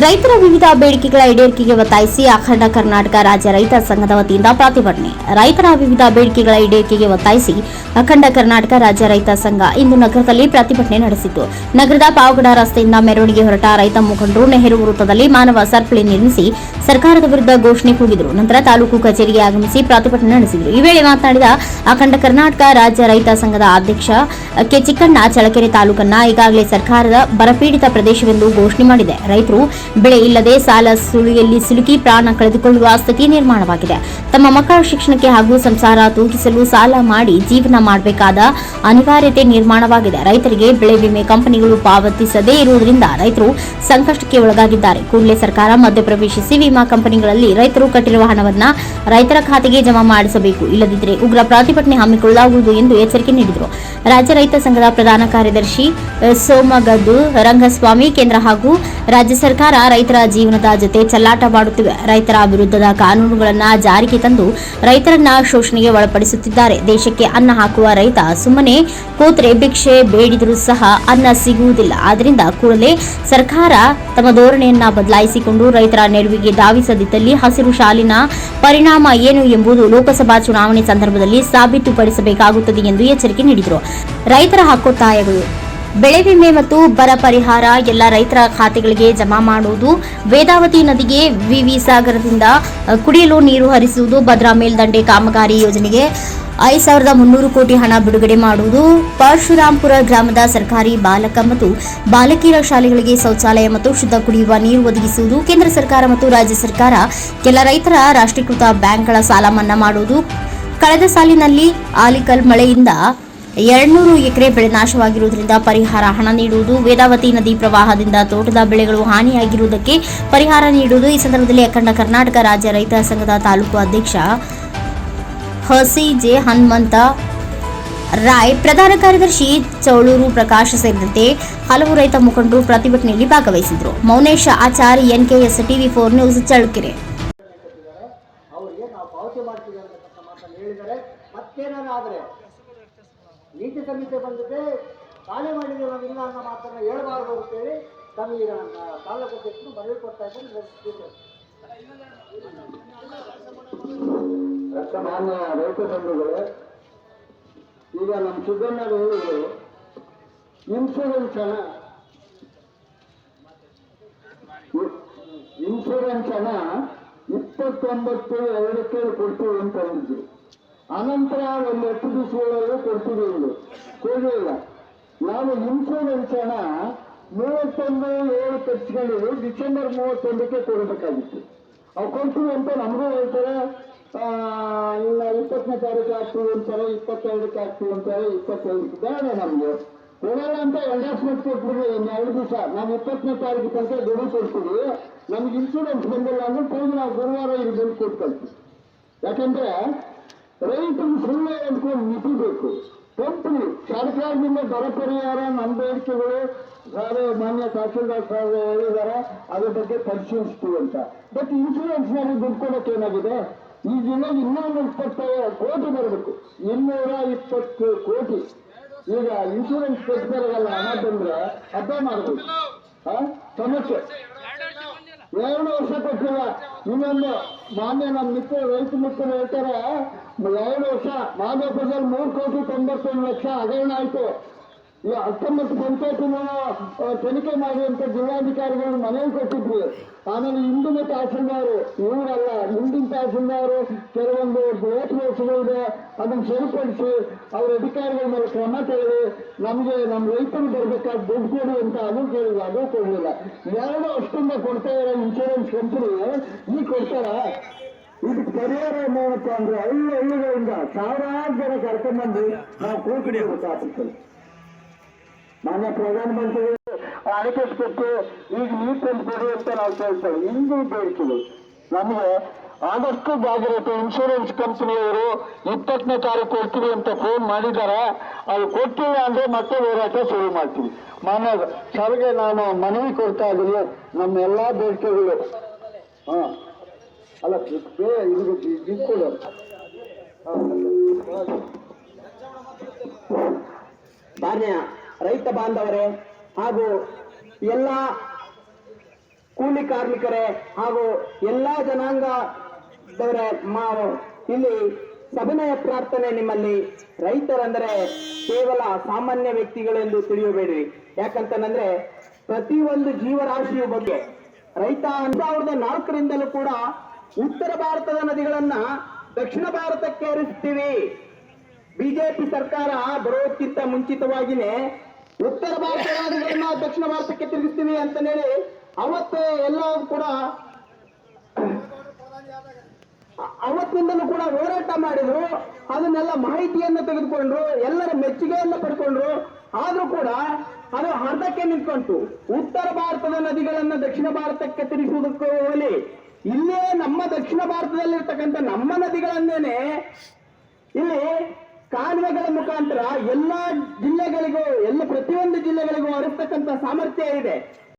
ರೈತರ ವಿವಿಧ ಬೇಡಿಕೆಗಳ ಈಡೇರಿಕೆಗೆ ಒತ್ತಾಯಿಸಿ ಅಖಂಡ ಕರ್ನಾಟಕ ರಾಜ್ಯ ರೈತ ಸಂಘದ ವತಿಯಿಂದ ಪ್ರತಿಭಟನೆ. ರೈತರ ವಿವಿಧ ಬೇಡಿಕೆಗಳ ಈಡೇರಿಕೆಗೆ ಒತ್ತಾಯಿಸಿ ಅಖಂಡ ಕರ್ನಾಟಕ ರಾಜ್ಯ ರೈತ ಸಂಘ ಇಂದು ನಗರದಲ್ಲಿ ಪ್ರತಿಭಟನೆ ನಡೆಸಿತು. ನಗರದ ಪಾವಗಡ ರಸ್ತೆಯಿಂದ ಮೆರವಣಿಗೆ ಹೊರಟ ರೈತ ಮುಖಂಡರು ನೆಹರು ವೃತ್ತದಲ್ಲಿ ಮಾನವ ಸರಪಳಿ ನಿರ್ಮಿಸಿ ಸರ್ಕಾರದ ವಿರುದ್ಧ ಘೋಷಣೆ ಕೂಗಿದರು. ನಂತರ ತಾಲೂಕು ಕಚೇರಿಗೆ ಆಗಮಿಸಿ ಪ್ರತಿಭಟನೆ ನಡೆಸಿದರು. ಈ ವೇಳೆ ಮಾತನಾಡಿದ ಅಖಂಡ ಕರ್ನಾಟಕ ರಾಜ್ಯ ರೈತ ಸಂಘದ ಅಧ್ಯಕ್ಷ ಕೆ ಚಿಕ್ಕಣ್ಣ ಚಳಕೆರೆ ತಾಲೂಕನ್ನ ಈಗಾಗಲೇ ಸರ್ಕಾರದ ಬರಪೀಡಿತ ಪ್ರದೇಶವೆಂದು ಘೋಷಣೆ ಮಾಡಿದೆ. ರೈತರು ಬೆಳೆ ಇಲ್ಲದೆ ಸಾಲ ಸುಳಿಯಲ್ಲಿ ಸಿಲುಕಿ ಪ್ರಾಣ ಕಳೆದುಕೊಳ್ಳುವ ಸ್ಥಿತಿ ನಿರ್ಮಾಣವಾಗಿದೆ. ತಮ್ಮ ಮಕ್ಕಳ ಶಿಕ್ಷಣಕ್ಕೆ ಹಾಗೂ ಸಂಸಾರ ತೂಗಿಸಲು ಸಾಲ ಮಾಡಿ ಜೀವನ ಮಾಡಬೇಕಾದ ಅನಿವಾರ್ಯತೆ ನಿರ್ಮಾಣವಾಗಿದೆ. ರೈತರಿಗೆ ಬೆಳೆ ವಿಮೆ ಕಂಪನಿಗಳು ಪಾವತಿಸದೇ ಇರುವುದರಿಂದ ರೈತರು ಸಂಕಷ್ಟಕ್ಕೆ ಒಳಗಾಗಿದ್ದಾರೆ. ಕೂಡಲೇ ಸರ್ಕಾರ ಮಧ್ಯಪ್ರವೇಶಿಸಿ ವಿಮಾ ಕಂಪನಿಗಳಲ್ಲಿ ರೈತರು ಕಟ್ಟಿರುವ ಹಣವನ್ನು ರೈತರ ಖಾತೆಗೆ ಜಮಾ ಮಾಡಿಸಬೇಕು. ಇಲ್ಲದಿದ್ದರೆ ಉಗ್ರ ಪ್ರತಿಭಟನೆ ಹಮ್ಮಿಕೊಳ್ಳಲಾಗುವುದು ಎಂದು ಎಚ್ಚರಿಕೆ ನೀಡಿದರು. ರಾಜ್ಯ ರೈತ ಸಂಘದ ಪ್ರಧಾನ ಕಾರ್ಯದರ್ಶಿ, ಸೋಮಗದು ಸೋಮಗದ್ದು ರಂಗಸ್ವಾಮಿ, ಕೇಂದ್ರ ಹಾಗೂ ರಾಜ್ಯ ಸರ್ಕಾರ ರೈತರ ಜೀವನದ ಜೊತೆ ಚಲ್ಲಾಟವಾಡುತ್ತಿವೆ ರೈತರ ವಿರುದ್ಧದ ಕಾನೂನುಗಳನ್ನು ಜಾರಿಗೆ ತಂದು ರೈತರನ್ನ ಶೋಷಣೆಗೆ ಒಳಪಡಿಸುತ್ತಿದ್ದಾರೆ. ದೇಶಕ್ಕೆ ಅನ್ನ ಹಾಕುವ ರೈತ ಸುಮ್ಮನೆ ಕೂತ್ರೆ ಭಿಕ್ಷೆ ಬೇಡಿದರೂ ಸಹ ಅನ್ನ ಸಿಗುವುದಿಲ್ಲ. ಆದ್ದರಿಂದ ಕೂಡಲೇ ಸರ್ಕಾರ ತಮ್ಮ ಧೋರಣೆಯನ್ನ ಬದಲಾಯಿಸಿಕೊಂಡು ರೈತರ ನೆರವಿಗೆ ಧಾವಿಸದಿದ್ದಲ್ಲಿ ಹಸಿರು ಶಾಲಿನ ಪರಿಣಾಮ ಏನು ಎಂಬುದು ಲೋಕಸಭಾ ಚುನಾವಣೆ ಸಂದರ್ಭದಲ್ಲಿ ಸಾಬೀತುಪಡಿಸಬೇಕಾಗುತ್ತದೆ ಎಂದು ಎಚ್ಚರಿಕೆ ನೀಡಿದರು. ರೈತರ ಹಕ್ಕೊತ್ತಾಯಗಳು ಬೆಳೆ ವಿಮೆ ಮತ್ತು ಬರ ಪರಿಹಾರ ಎಲ್ಲ ರೈತರ ಖಾತೆಗಳಿಗೆ ಜಮಾ ಮಾಡುವುದು, ವೇದಾವತಿ ನದಿಗೆ ವಿವಿ ಸಾಗರದಿಂದ ಕುಡಿಯಲು ನೀರು ಹರಿಸುವುದು, ಭದ್ರಾ ಮೇಲ್ದಂಡೆ ಕಾಮಗಾರಿ ಯೋಜನೆಗೆ ಐದು ಸಾವಿರದ ಮುನ್ನೂರು ಕೋಟಿ ಹಣ ಬಿಡುಗಡೆ ಮಾಡುವುದು, ಪರಶುರಾಂಪುರ ಗ್ರಾಮದ ಸರ್ಕಾರಿ ಬಾಲಕ ಮತ್ತು ಬಾಲಕಿಯರ ಶಾಲೆಗಳಿಗೆ ಶೌಚಾಲಯ ಮತ್ತು ಶುದ್ಧ ಕುಡಿಯುವ ನೀರು ಒದಗಿಸುವುದು, ಕೇಂದ್ರ ಸರ್ಕಾರ ಮತ್ತು ರಾಜ್ಯ ಸರ್ಕಾರ, ಕೆಲ ರೈತರ ರಾಷ್ಟ್ರೀಕೃತ ಬ್ಯಾಂಕ್ಗಳ ಸಾಲ ಮನ್ನಾ ಮಾಡುವುದು. ಕಳೆದ ಸಾಲಿನಲ್ಲಿ ಆಲಿಕಲ್ ಮಳೆಯಿಂದ ಎರಡ್ನೂರು ಎಕರೆ ಬೆಳೆ ನಾಶವಾಗಿರುವುದರಿಂದ ಪರಿಹಾರ ಹಣ ನೀಡುವುದು ವೇದಾವತಿ ನದಿ ಪ್ರವಾಹದಿಂದ ತೋಟದ ಬೆಳೆಗಳು ಹಾನಿಯಾಗಿರುವುದಕ್ಕೆ ಪರಿಹಾರ ನೀಡುವುದು ಈ ಸಂದರ್ಭದಲ್ಲಿ ಅಖಂಡ ಕರ್ನಾಟಕ ರಾಜ್ಯ ರೈತ ಸಂಘದ ತಾಲೂಕು ಅಧ್ಯಕ್ಷ ಹಸಿ ಜೆ ಹನುಮಂತ ರಾಯ್, ಪ್ರಧಾನ ಕಾರ್ಯದರ್ಶಿ ಚೌಳೂರು ಪ್ರಕಾಶ್ ಸೇರಿದಂತೆ ಹಲವು ರೈತ ಮುಖಂಡರು ಪ್ರತಿಭಟನೆಯಲ್ಲಿ ಭಾಗವಹಿಸಿದರು. Maunesha Achar, NKS TV four news, Challakere. ನೀತಿ ಸಂಹಿತೆ ಬಂದಿದೆ, ಶಾಲೆ ಮಾಡಿದ್ರೆ ನಾವಿಲ್ಲ ಅನ್ನೋ ಮಾತನ್ನು ಹೇಳಬಾರ್ದು ಅಂತೇಳಿ ತಮಗೆ ನನ್ನ ತಾಲೂಕು ಅಧ್ಯಕ್ಷರು ಮನವಿ ಕೊಡ್ತಾ ಇದ್ದಾರೆ ಮಾನ್ಯ ರೈತ ಬಂಧುಗಳೇ ಈಗ ನಮ್ಮ ಸಿದ್ದಣ್ಣರು ಹೇಳಿದ್ರು ಇನ್ಸೂರೆನ್ಸ್ ಹಣ ಇನ್ಸೂರೆನ್ಸ್ ಹಣ ಇಪ್ಪತ್ತೊಂಬತ್ತು ಎರಡಕ್ಕೆ ಕೊಡ್ತೀವಿ ಅಂತ ಅಂದಿದ್ರು ಅನಂತರ ಒಂದು ಹತ್ತು ದಿವಸಗಳಲ್ಲೂ ಕೊಡ್ತೀವಿ ಎಂದು ಕೊಡಲಿಲ್ಲ ನಾವು ಇನ್ಶೂರೆನ್ಸ್ ಹಣ ಮೂವತ್ತೊಂದು, ಏಳು ಖರ್ಚುಗಳು ಡಿಸೆಂಬರ್ ಮೂವತ್ತೊಂದಕ್ಕೆ ಕೊಡಬೇಕಾಗಿತ್ತು. ಅವು ಕೊಡ್ತೀವಿ ಅಂತ ನಮಗೂ ಹೇಳ್ತಾರೆ. ಇಲ್ಲ, ಇಪ್ಪತ್ತನೇ ತಾರೀಕು ಆಗ್ತೀವಿ ಅಂತಾರೆ, ಇಪ್ಪತ್ತೆರಡಕ್ಕೆ ಆಗ್ತೀವಿ ಅಂತಾರೆ ಇಪ್ಪತ್ತೆರಡಕ್ಕೆ ಬೇಡ ನಮಗೆ. ಕೊಡೋಣ ಅಂತ ಎಂಡಾಸ್ಮೆಂಟ್ ಇನ್ನು ಎರಡು ದಿವಸ. ನಾವು ಇಪ್ಪತ್ತನೇ ತಾರೀಕು ತನಕ ದುಡ್ಡು ಕೊಡ್ತೀವಿ. ನಮ್ಗೆ ಇನ್ಶೂರೆನ್ಸ್ ಬಂದಿಲ್ಲ ಅಂದ್ರೆ ತಿರುಗಿ ನಾವು ಗುರುವಾರ ಇಲ್ಲಿ ಬಂದು ಕೊಟ್ಕೊಳ್ತೀವಿ ಯಾಕಂದ್ರೆ ರೈತರು ಸುಳ್ಳು ಅಂದ್ಕೊಂಡು ಬೇಕು ಕಂಪನಿ ಸರ್ಕಾರದಿಂದ ಬರ ಪರಿಹಾರ ನಮ್ಮ ಬೇಡಿಕೆಗಳು ಸಾರೇ ಮಾನ್ಯ ತಹಸೀಲ್ದಾರ್ ಸಾಹೇಬ್ ಹೇಳಿದ್ದಾರೆ, ಅದ್ರ ಬಗ್ಗೆ ಪರಿಶೀಲಿಸ್ತೀವಿ ಅಂತ. ಬಟ್ ಇನ್ಶೂರೆನ್ಸ್ನಲ್ಲಿ ದುಡ್ಡು ಏನಾಗಿದೆ? ಈ ದಿನ ಇನ್ನೂರ ಇಪ್ಪತ್ತೈದು ಕೋಟಿ ಬರಬೇಕು. ಇನ್ನೂರ ಇಪ್ಪತ್ತು ಕೋಟಿ. ಈಗ ಇನ್ಶೂರೆನ್ಸ್ ಕಟ್ತಾರಲ್ಲ ಹಣ ಬಂದ್ರೆ ಅರ್ಥ ಮಾಡಬೇಕು? ಸಮಸ್ಯೆ. ಎರಡು ವರ್ಷ ಕೊಟ್ಟಿಲ್ಲ ಇನ್ನೊಂದು ಮಾನ್ಯ ನಮ್ಮ ಮಿತ್ರ ರೈತ ಮಿತ್ರರು ಹೇಳ್ತಾರೆ ಎರಡು ವರ್ಷ ಮಾದೇಪುರದಲ್ಲಿ ಮೂರು ಕೋಟಿ ತೊಂಬತ್ತೊಂದು ಲಕ್ಷ ಹಗರಣ ಆಯ್ತು. ಈ ಹತ್ತೊಂಬತ್ತು ಪಂಚಾಯತಿನ ತನಿಖೆ ಮಾಡುವಂತ ಜಿಲ್ಲಾಧಿಕಾರಿಗಳು ಮನವಿ ಕೊಟ್ಟಿದ್ರು. ಆಮೇಲೆ ಹಿಂದಿನ ತಹಸೀಲ್ದಾರು, ಇವರಲ್ಲ, ಹಿಂದಿನ ತಹಸೀಲ್ದಾರು ಕೆಲವೊಂದು ಬೋಟ್ ಇದೆ ಅದನ್ನು ಸರಿಪಡಿಸಿ ಅವ್ರ ಅಧಿಕಾರಿಗಳ ಮೇಲೆ ಕ್ರಮ ಕೇಳಿ ನಮಗೆ ನಮ್ಮ ರೈತರು ಬರ್ಬೇಕಾದ ದುಡ್ಡು ಕೊಡಿ ಅಂತ ಅದು ಕೇಳಿಲ್ಲ ಅದು ಕೊಡಲಿಲ್ಲ. ಎರಡು ಅಷ್ಟೊಂದ ಕೊಡ್ತಾ ಇರೋ ಇನ್ಶೂರೆನ್ಸ್ ಕಂಪನಿ ಈ ಕೊಡ್ತಾರ. ಇದಕ್ಕೆ ಪರಿಹಾರ ಏನಪ್ಪ ಅಂದ್ರೆ ಹಳ್ಳಿ ಹಳ್ಳಿಗಳಿಂದ ಸಾವಿರಾರು ಜನ ಕರ್ಕೊಂಡ್ಬಂದು ನಾವು ಆಫೀಸಲ್ಲಿ ಮಾನ್ಯ ಪ್ರಧಾನಮಂತ್ರಿಗಳು ಅಣೆಕಟ್ಟು ಕೊಟ್ಟು ಈಗ ನೀರು ತಂದು ಕೊಡಿ ಅಂತ ನಾವು ಕೇಳ್ತೇವೆ. ಹಿಂದಿ ಬೇಡಿಕೆಗಳು. ನಮಗೆ ಆದಷ್ಟು ಜಾಗ್ರತೆ ಇನ್ಶೂರೆನ್ಸ್ ಕಂಪನಿಯವರು ಇಪ್ಪತ್ತನೇ ತಾರೀಕು ಕೊಡ್ತೀವಿ ಅಂತ ಫೋನ್ ಮಾಡಿದ್ದಾರೆ. ಅದು ಕೊಟ್ಟಿಲ್ಲ ಅಂದ್ರೆ ಮತ್ತೆ ಹೋರಾಟ ಶುರು ಮಾಡ್ತೀವಿ. ಮಾನ್ಯ ಸರ್ಗೆ ನಾನು ಮನವಿ ಕೊಡ್ತಾ ಇದ್ದೀನಿ. ನಮ್ಮ ಎಲ್ಲಾ ಬೇಡಿಕೆಗಳು. ಹಾ. ಅಲ್ಲ, ಬೇ, ಇದು ಜಿಂಕೊಡು ಮಾನ್ಯ ರೈತ ಬಾಂಧವರೇ ಹಾಗೂ ಎಲ್ಲ ಕೂಲಿ ಕಾರ್ಮಿಕರೇ ಹಾಗೂ ಎಲ್ಲಾ ಜನಾಂಗದವರೇ ಮಾ ಇಲ್ಲಿ ಸಭಿನಯ ಪ್ರಾರ್ಥನೆ ನಿಮ್ಮಲ್ಲಿ ರೈತರಂದರೆ ಕೇವಲ ಸಾಮಾನ್ಯ ವ್ಯಕ್ತಿಗಳೆಂದು ತಿಳಿಯಬೇಡಿ ಯಾಕಂತಂದ್ರೆ ಪ್ರತಿಯೊಂದು ಜೀವರಾಶಿಯ ಬಗ್ಗೆ ರೈತ ಸಾವಿರದ ನಾಲ್ಕರಿಂದಲೂ ಕೂಡ ಉತ್ತರ ಭಾರತದ ನದಿಗಳನ್ನ ದಕ್ಷಿಣ ಭಾರತಕ್ಕೆ ಹರಿಸ್ತೀವಿ ಬಿಜೆಪಿ ಸರ್ಕಾರ ಬರೋಕ್ಕಿಂತ ಮುಂಚಿತವಾಗಿನೇ ಉತ್ತರ ಭಾರತದ ರಾಜ್ಯಗಳನ್ನ ದಕ್ಷಿಣ ಭಾರತಕ್ಕೆ ತಿರುಗಿಸ್ತೀವಿ ಅಂತ ಹೇಳಿ ಅವತ್ತು ಎಲ್ಲ ಕೂಡ ಅವತ್ತಿಂದಲೂ ಕೂಡ ಹೋರಾಟ ಮಾಡಿದ್ರು, ಅದನ್ನೆಲ್ಲ ಮಾಹಿತಿಯನ್ನು ತೆಗೆದುಕೊಂಡ್ರು, ಎಲ್ಲರ ಮೆಚ್ಚುಗೆಯನ್ನು ಪಡ್ಕೊಂಡ್ರು, ಆದ್ರೂ ಕೂಡ ಅದು ಅರ್ಧಕ್ಕೆ ನಿಂತ್ಕೊಂತು. ಉತ್ತರ ಭಾರತದ ನದಿಗಳನ್ನ ದಕ್ಷಿಣ ಭಾರತಕ್ಕೆ ತಿರುಗಿಸುವುದಕ್ಕೂ ಹೋಗಲಿ, ಇಲ್ಲೇ ನಮ್ಮ ದಕ್ಷಿಣ ಭಾರತದಲ್ಲಿರ್ತಕ್ಕಂಥ ನಮ್ಮ ನದಿಗಳನ್ನೇನೆ ಇಲ್ಲಿ ಕಾಲುವೆಗಳ ಮುಖಾಂತರ ಎಲ್ಲಾ ಜಿಲ್ಲೆಗಳಿಗೂ ಎಲ್ಲ ಪ್ರತಿಯೊಂದು ಜಿಲ್ಲೆಗಳಿಗೂ ಹರಿಸ್ತಕ್ಕಂಥ ಸಾಮರ್ಥ್ಯ ಇದೆ.